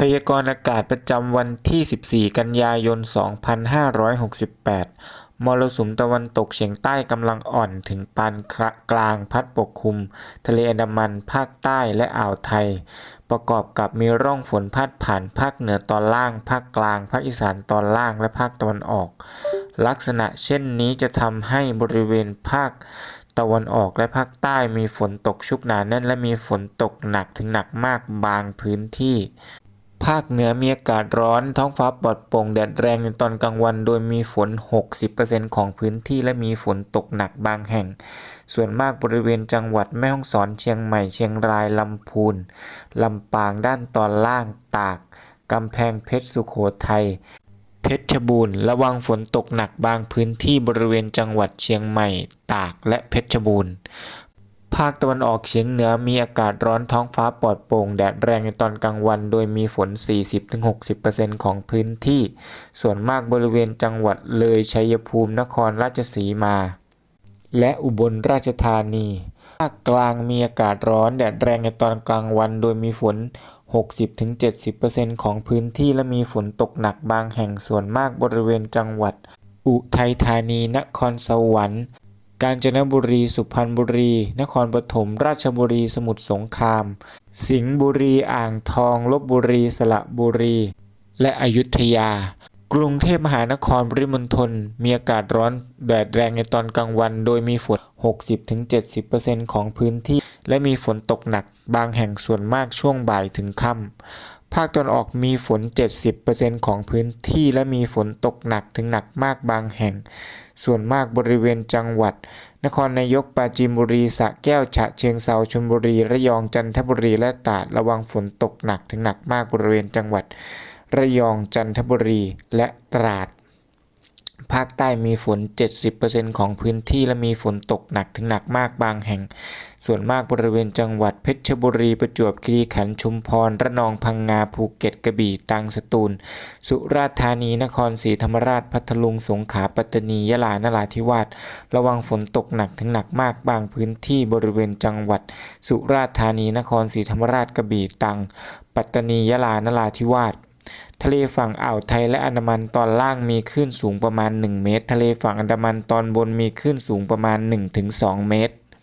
พยากรณ์อากาศประจำวันที่ 14 กันยายน 2568 มรสุมตะวันตกเฉียงใต้กำลังอ่อนถึงปานกลางพัดปกคลุม ทะเลอันดามัน ภาคใต้และอ่าวไทย ประกอบกับมีร่องฝนพาดผ่านภาคเหนือตอนล่าง ภาคกลาง ภาคอีสานตอนล่างและภาคตะวันออก ลักษณะเช่นนี้จะทำให้บริเวณภาคตะวันออกและภาคใต้มีฝนตกชุกหนาแน่นและมีฝนตกหนักถึงหนักมากบางพื้นที่ ภาคเหนือมีอากาศร้อน ท้องฟ้าปลอดโปร่งแดดแรงในตอนกลางวัน โดยมีฝน 60%ของพื้นที่และมีฝนตกหนักบางแห่ง ส่วนมากบริเวณจังหวัดแม่ฮ่องสอน เชียงใหม่ เชียงราย ลำพูน ลำปางด้านตอนล่าง ตาก กำแพงเพชรสุโขทัย เพชรบูรณ์ ระวังฝนตกหนักบางพื้นที่บริเวณจังหวัดเชียงใหม่ ตาก และเพชรบูรณ์ ภาคตะวันออกเฉียงเหนือมีอากาศร้อนท้องฟ้าปลอดโปร่งแดดแรงในตอนกลางวัน โดยมีฝน 40-60%ของพื้นที่ ส่วนมากบริเวณจังหวัดเลยชัยภูมินครราชสีมา และอุบลราชธานี ภาคกลางมีอากาศร้อนแดดแรงในตอนกลางวัน โดยมีฝน 60-70%ของพื้นที่และมีฝนตกหนักบางแห่งส่วนมากบริเวณจังหวัด อุทัยธานี นครสวรรค์ กาญจนบุรี สุพรรณบุรี นครปฐม ราชบุรี สมุทรสงคราม สิงห์บุรี อ่างทอง ลบบุรี สระบุรี และอยุธยา กรุงเทพมหานครปริมณฑลมีอากาศร้อนแดดแรงในตอนกลางวัน โดยมีฝน 60-70%ของพื้นที่ และมีฝนตกหนัก บางแห่งส่วนมากช่วงบ่ายถึงค่ำ ภาคตะวันออกมีฝน 70%ของพื้นที่และมีฝนตกหนักถึงหนักมากบางแห่ง ส่วนมากบริเวณจังหวัด นครนายกปราจีนบุรีสระแก้วฉะเชิงเซาชลบุรีระยองจันทบุรีและตราดระวังฝนตกหนักถึงหนักมากบริเวณจังหวัด ระยองจันทบุรีและตราด ภาคใต้มีฝน 70%ของพื้นที่และมีฝนตกหนักถึงหนักมากบางแห่ง ส่วนมากบริเวณจังหวัดเพชรบุรีประจวบคีรีขันธ์ชุมพร ระนองพังงาภูเก็ตกระบี่ตรังสตูล สุราษฎร์ธานีนครศรีธรรมราชพัทลุงสงขลาปัตตานียะลานราธิวาสระวังฝนตกหนักถึงหนักมากบางพื้นที่บริเวณจังหวัด สุราษฎร์ธานีนครศรีธรรมราชกระบี่ตรัง ปัตตานียะลานราธิวาส ทะเลฝั่งอ่าวไทยและอันดามันตอนล่างมีคลื่นสูงประมาณ 1 เมตร ทะเลฝั่งอันดามันตอนบนมีคลื่นสูงประมาณ 1-2 เมตร